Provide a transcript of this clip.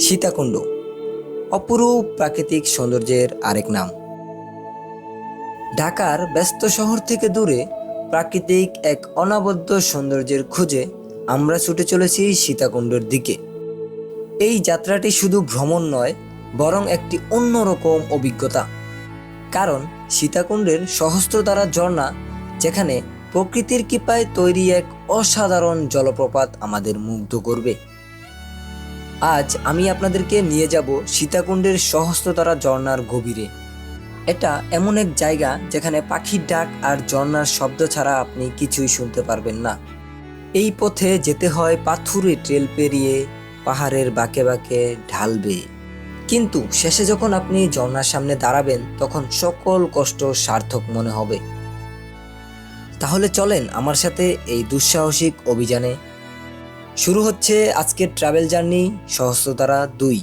সীতাকুণ্ড, অপরূপ প্রাকৃতিক সৌন্দর্যের আরেক নাম। ঢাকার ব্যস্ত শহর থেকে দূরে প্রাকৃতিক এক অনাবদ্য সৌন্দর্যের খোঁজে আমরা ছুটে চলেছি সীতাকুণ্ডের দিকে। এই যাত্রাটি শুধু ভ্রমণ নয়, বরং একটি অন্যরকম অভিজ্ঞতা। কারণ সীতাকুণ্ডের সহস্রধারা ঝর্ণা, যেখানে প্রকৃতির কৃপায় তৈরি এক অসাধারণ জলপ্রপাত আমাদের মুগ্ধ করবে। আজ আমি আপনাদেরকে নিয়ে যাব সীতাকুণ্ডের সহস্রতারা ঝর্ণার গভীরে। এটা এমন এক জায়গা যেখানে পাখির ডাক আর ঝর্ণার শব্দ ছাড়া আপনি কিছুই শুনতে পারবেন না। এই পথে যেতে হয় পাথুরে ট্রেল পেরিয়ে পাহাড়ের বাঁকে বাঁকে ঢাল বেয়ে। কিন্তু শেষে যখন আপনি ঝর্ণার সামনে দাঁড়াবেন, তখন সকল কষ্ট সার্থক মনে হবে। তাহলে চলেন আমার সাথে এই দুঃসাহসিক অভিযানে শুরু হচ্ছে আজকের ট্রাভেল জার্নি সহস্রতারা দুই।